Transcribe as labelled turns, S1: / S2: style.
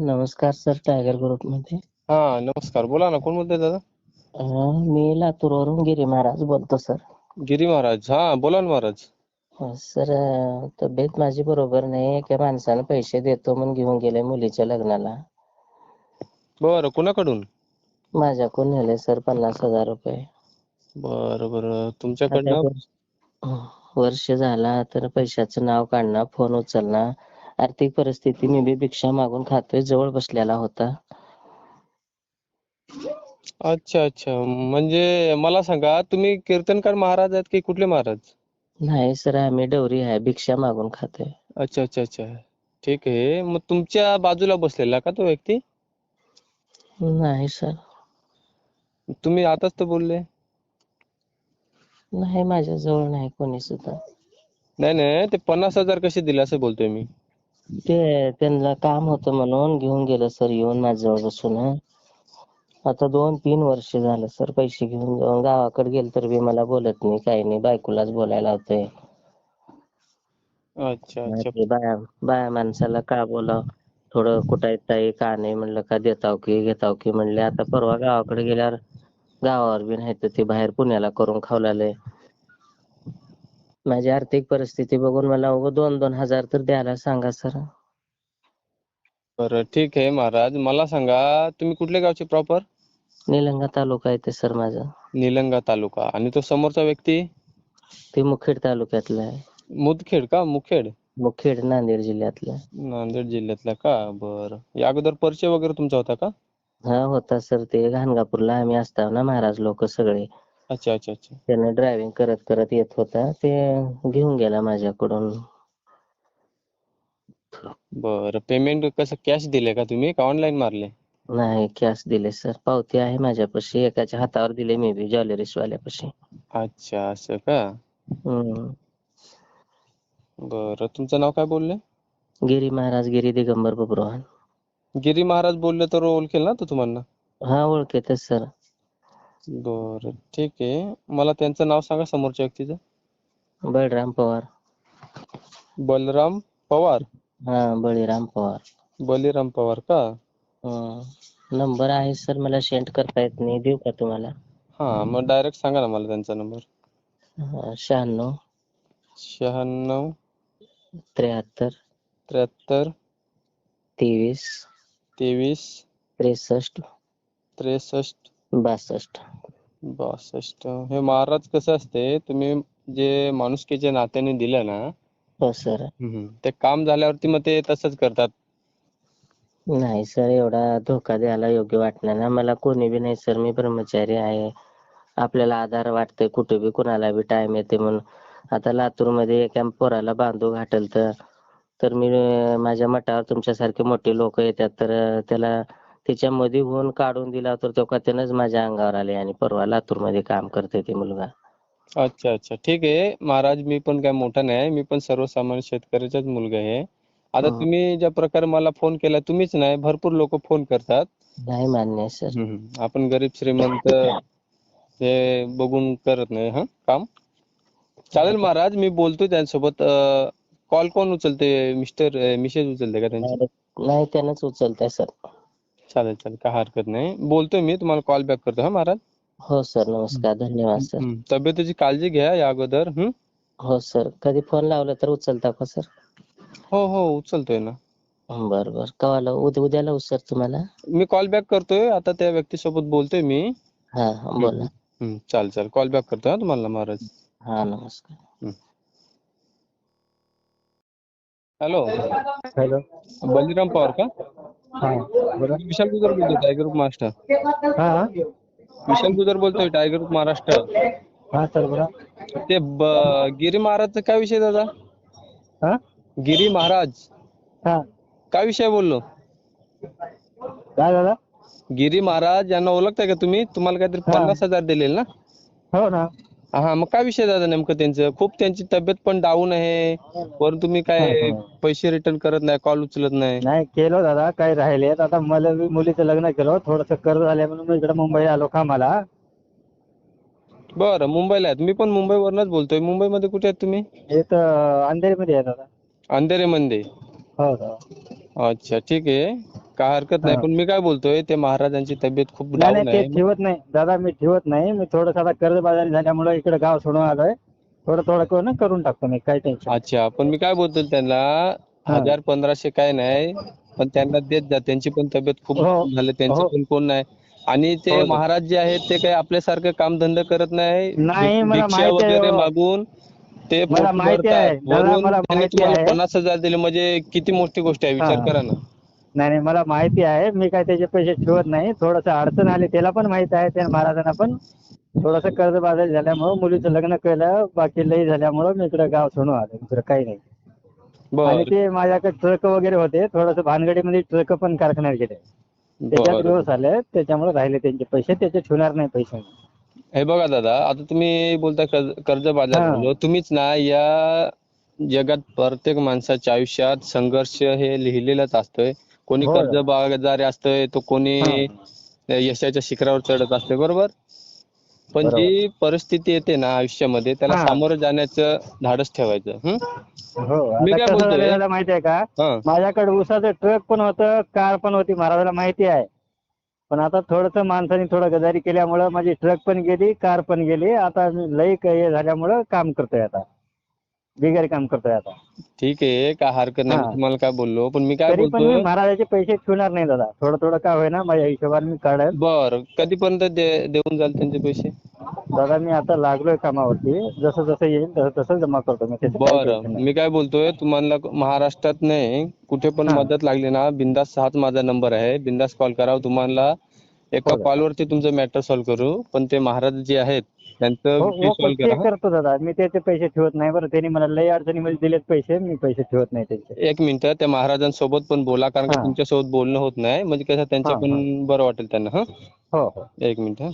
S1: नमस्कार sir tiger ग्रुपमध्ये.
S2: हा नमस्कार. बोला ना कोण बोलतोय दादा?
S1: अं, मी लातूरवरून गिरी महाराज बोलतो सर.
S2: गिरी महाराज. हा बोला ना महाराज.
S1: अं, सर अं, तब्येत माझी बरोबर नाही. एका माणसानं पैसे देतो म्हणून घेऊन गेले मुलीच्या लग्नाला.
S2: बरं कोणाकडून?
S1: माझ्याकडून नेले सर पन्नास हजार रुपये.
S2: बरं बरं. तुमच्याकडनं?
S1: वर्ष- अं, वर्ष झाला तर पैशाचं नाव काढणार फोन उचलणार आर्थिक परिस्थिती मी बी भिक्षा मागून खातोय जवळ बसलेला होता.
S2: अच्छा अच्छा. म्हणजे मला सांगा तुम्ही कीर्तनकार महाराज आहेत की कुठले महाराज?
S1: नाही सर आम्ही डवरी आहे भिक्षा मागून खातोय.
S2: अच्छा अच्छा अच्छा. ठीक आहे. मग तुमच्या बाजूला बसलेला का तो व्यक्ती?
S1: नाही सर.
S2: तुम्ही आताच तर बोलले.
S1: नाही माझ्या जवळ नाही कोणी सुद्धा.
S2: नाही नाही. ते पन्नास हजार कसे दिले असं बोलतोय मी.
S1: ते त्यांना काम होतं म्हणून घेऊन गेलं सर येऊन माझ्याजवळ बसून आता दोन तीन वर्ष झालं सर पैसे घेऊन जाऊन गावाकडे गेलं तर बी मला बोलत नाही काही नाही बायकोलाच बोलायला होतंय
S2: अच्छा अच्छा.
S1: बाया बाया माणसाला का बोलाव? थोडं कुठाय ताई का नाही म्हणलं का देताव की घेताव की म्हणले आता परवा गावाकडे गेल्यावर गावावर बी नाही तर ते बाहेर पुण्याला करून खावलाले माझी आर्थिक परिस्थिती बघून मला उगाच दोन दोन हजार तर द्यायला सांगा सर.
S2: बरं ठीक आहे महाराज. मला सांगा तुम्ही कुठल्या गावचे प्रॉपर
S1: निलंगा तालुका आहे ते सर माझा.
S2: निलंगा तालुका. आणि तो समोरचा व्यक्ती?
S1: ते मुखेड तालुक्यातलं आहे.
S2: मुदखेड का? मुखेड?
S1: मुखेड नांदेड जिल्ह्यातलं.
S2: नांदेड जिल्ह्यातला का? बरं. या अगोदर परिचय वगैरे तुमचा होता का?
S1: हा होता सर. ते घाणगापूरला आम्ही असताव ना महाराज लोक सगळे.
S2: अच्छा अच्छा अच्छा.
S1: त्याने ड्रायव्हिंग करत करत येत होता. ते घेऊन गेला माझ्याकडून.
S2: बरं पेमेंट कसं कॅश दिले का तुम्ही? का ऑनलाईन मारले?
S1: नाही कॅश दिले सर पावती आहे माझ्यापाशी. एकाच्या हातावर दिले मी बी ज्वेलरीज वाल्यापाशी
S2: अच्छा असं का?
S1: हम्म.
S2: बरं तुमचं नाव काय बोलले?
S1: गिरी महाराज गिरी दिगंबर बब्रुवान
S2: गिरी महाराज बोलले तर ओळखेल ना तो तुम्हाला?
S1: हा ओळखेतच सर
S2: बरं ठीक आहे. मला त्यांचं नाव सांगा समोरच्या व्यक्तीचं.
S1: बळराम पवार.
S2: बलराम पवार?
S1: हा बळीराम पवार.
S2: बलिराम पवार का?
S1: हम्म नंबर आहे सर मला सेंड करता येत नाही. देऊ का तुम्हाला?
S2: हा मग डायरेक्ट सांगा ना मला त्यांचा नंबर.
S1: हा, शहाण्णव.
S2: शहाण्णव.
S1: त्र्याहत्तर.
S2: त्र्याहत्तर.
S1: तेवीस.
S2: तेवीस.
S1: त्रेसष्ट.
S2: त्रेसष्ट.
S1: बासष्ट.
S2: बासष्ट हे महाराज कसं असते तुम्ही जे माणुसकीच्या नात्याने दिलं ना
S1: हो सर
S2: हम्म. ते काम झाल्यावरती मग ते तसंच करतात.
S1: नाही सर एवढा धोका द्यायला योग्य वाटणार ना मला कोणी बी नाही सर मी ब्रह्मचारी आहे. आपल्याला आधार वाटतंय कुठे बी कुणाला बी टाइम येते म्हणून. आता लातूरमध्ये एका पोराला बांधू घाटल तर तर मी अं, माझ्या मठावर तुमच्यासारखे मोठे लोक येतात तर अं, त्याला त्याच्यामध्ये होऊन काढून दिला तर तो का त्यानंच माझ्या अंगावर आले आणि परवा लातूरमध्ये काम करते ते मुलगा.
S2: अच्छा अच्छा. ठीक आहे. महाराज मी पण काय मोठा नाही. मी पण सर्वसामान्य शेतकऱ्याचाच मुलगा आहे. आता. तुम्ही ज्या प्रकारे मला फोन केला तुम्हीच नाही भरपूर लोक फोन करतात.
S1: नाही मान्य सर.
S2: आपण गरीब श्रीमंत हे बघून करत नाही हा? काम? चालेल महाराज मी बोलतो त्यांच्यासोबत कॉल कोण उचलते मिस्टर मिसेस उचलते का त्यांची?
S1: नाही त्यानंच उचलताय सर.
S2: चालेल चालेल. काय हरकत नाही. बोलतोय मी तुम्हाला कॉल बॅक करतो. हा महाराज?
S1: हो सर नमस्कार. धन्यवाद सर.
S2: तब्येतीची काळजी घ्या या अगोदर. हम्म.
S1: हो सर कधी फोन लावला तर उचलता का सर
S2: हो हो. उचलतोय ना.
S1: बर बर. कवा लावू? उद्या उद्या लावू सर तुम्हाला?
S2: मी कॉल बॅक करतोय. आता त्या व्यक्तीसोबत बोलतोय मी.
S1: हा हा. बोला.
S2: हम्म, चालेल चालेल. कॉल बॅक करतो हा तुम्हाला महाराज.
S1: हा नमस्कार.
S2: हॅलो
S1: हॅलो
S2: बलिराम पवार का?
S1: हा.
S2: मी विशाल गुजर बोलतोय टायगर ग्रुप महाराष्ट्र
S1: हा.
S2: विशाल गुजर बोलतोय टायगर ग्रुप महाराष्ट्र
S1: हा सर बोला.
S2: ते ब- गिरी महाराजचा काय विषय दादा?
S1: हा?
S2: गिरी महाराज.
S1: हा.
S2: काय विषय बोललो?
S1: काय दादा?
S2: गिरी महाराज यांना ओळखताय का तुम्ही? तुम्हाला काहीतरी
S1: हा.
S2: पन्नास हजार दिलेल ना?
S1: हो ना.
S2: हा मग काय विषय दादा नेमकं त्यांचं? खूप त्यांची तब्येत पण डाऊन आहे. वरून तुम्ही काय
S1: हा.
S2: पैसे रिटर्न करत नाही कॉल उचलत नाही?
S1: नाही केलो दादा काही राहिले आता मला बी मुलीचं लग्न केलं थोडस कर्ज झाले म्हणून मी इकडे मुंबईला आलो कामाला.
S2: बरं मुंबईला आहेत. मी पण मुंबईवरनच बोलतोय. मुंबईमध्ये कुठे आहेत तुम्ही?
S1: इथं अंधेरीमध्ये आहे दादा.
S2: अंधेरीमध्ये?
S1: हो हो.
S2: अच्छा ठीक आहे. काय हरकत नाही
S3: हा.
S2: पण मी काय बोलतोय ते महाराजांची तब्येत खूप
S3: नाही
S2: डाऊन
S3: नाही ते
S2: आहे
S3: ठेवत नाही दादा मी ठेवत नाही मी थोडंसं कर्जबाजारी झाल्यामुळे इकडे गाव सोडून आलोय थोडं थोडं करून करून टाकतो मी काही टेन्शन
S2: अच्छा पण मी काय बोलतोय त्यांना हजार पंधराशे काय नाही पण त्यांना देत जा त्यांची पण तब्येत खूप
S3: हो.
S2: झाली त्यांचं
S3: हो.
S2: पण कोण नाही आणि ते
S3: हो.
S2: महाराज जे आहेत ते काही आपल्यासारखं कामधंदा करत नाही
S3: नाही, मला
S2: भिक्षा
S3: माहिती आहे
S2: वगैरे
S3: हो.
S2: मागून ते
S3: मला
S2: पोट
S3: माहिती
S2: भरतात.
S3: आहे. दादा,
S2: वरून
S3: मला
S2: त्यांनी
S3: माहिती
S2: तुम्हाला
S3: आहे.
S2: पन्नास हजार दिले म्हणजे किती मोठी गोष्ट आहे विचार
S3: हा.
S2: करा ना
S3: नाही नाही मला माहिती आहे. मी काय त्याचे पैसे ठेवत नाही. थोडंसं अडचण आली त्याला पण माहीत आहे. त्या महाराजांना पण थोडंसं कर्जबाजारी झाल्यामुळं मुलीचं लग्न केलं बाकी लई झाल्यामुळं मी इकडे गाव सोडून आलो. दुसरं काही नाही. आणि
S2: बर
S3: ते माझ्याकडे ट्रक वगैरे होते. थोडंसं भानगडीमध्ये ट्रक पण कारखान्यात गेले. त्याच्यात
S2: बर.
S3: दिवस आले त्याच्यामुळे राहिले त्यांचे पैसे. त्याचे ठेवणार नाही पैसे.
S2: हे बघा दादा आता तुम्ही बोलता कर्ज बाजार
S3: हा.
S2: झालो तुम्हीच ना या जगात प्रत्येक माणसाच्या आयुष्यात संघर्ष हे लिहिलेलंच असतंय. कोणी
S3: हो.
S2: कर्ज बाजारी असतंय तो कोणी यशाच्या शिखरावर चढत असते बरोबर पण
S3: बरोबर.
S2: जी परिस्थिती येते ना आयुष्यामध्ये त्याला
S3: हा.
S2: सामोरं जाण्याचं धाडस ठेवायचं हं?
S3: हो
S2: मी
S3: आता
S2: काय
S3: कसं
S2: बोलतोय?
S3: झालं दादा माहिती आहे का
S2: हा
S3: माझ्याकडे उसाचं ट्रक पण होतं कार पण होती महाराजाला माहिती आहे पण आता थोडंसं माणसाने थोडं गदारी केल्यामुळं माझी ट्रक पण गेली कार पण गेली आता मी लई काही हे झाल्यामुळं काम करतोय आता बिगर काम करतोय आता.
S2: ठीक आहे काय हरकत नाही मी
S3: हा.
S2: तुम्हाला काय बोललो? पण मी काय
S3: तरी पण मी महाराजाचे पैसे ठेवणार नाही दादा. थोडं थोडं काय होईना माझ्या हिशोबाने मी काढेल.
S2: बर कधीपर्यंत दे- देऊन जाल त्यांचे पैसे?
S3: दादा मी आता लागलोय कामावरती. जसं जसं येईल तसं तसं जमा करतो मी. त्याचं काही
S2: बरं
S3: tension नाही.
S2: मी काय बोलतोय तुम्हाला महाराष्ट्रात नाही कुठे पण
S3: हा.
S2: मदत लागली ना बिंदास हाच माझा नंबर आहे. बिंदास कॉल करा तुम्हाला. एका
S3: हो.
S2: कॉलवरती तुमचं मॅटर सॉल्व्ह करू. पण ते महाराज जे आहेत त्यांचं
S3: हो हो
S2: करा?
S3: करतो दादा. मी त्याचे पैसे ठेवत नाही बरं. त्यांनी मला लई अडचणीमध्ये दिलेत पैसे. मी पैसे ठेवत नाही त्यांचे.
S2: एक मिनिट. त्या महाराजांसोबत पण बोला. कारण का
S3: हा.
S2: तुमच्यासोबत बोलणं होत नाही. म्हणजे कसं त्यांचं
S3: हा,
S2: पण बरं वाटेल त्यांना हा?
S3: हो हो.
S2: एक मिनिट. हा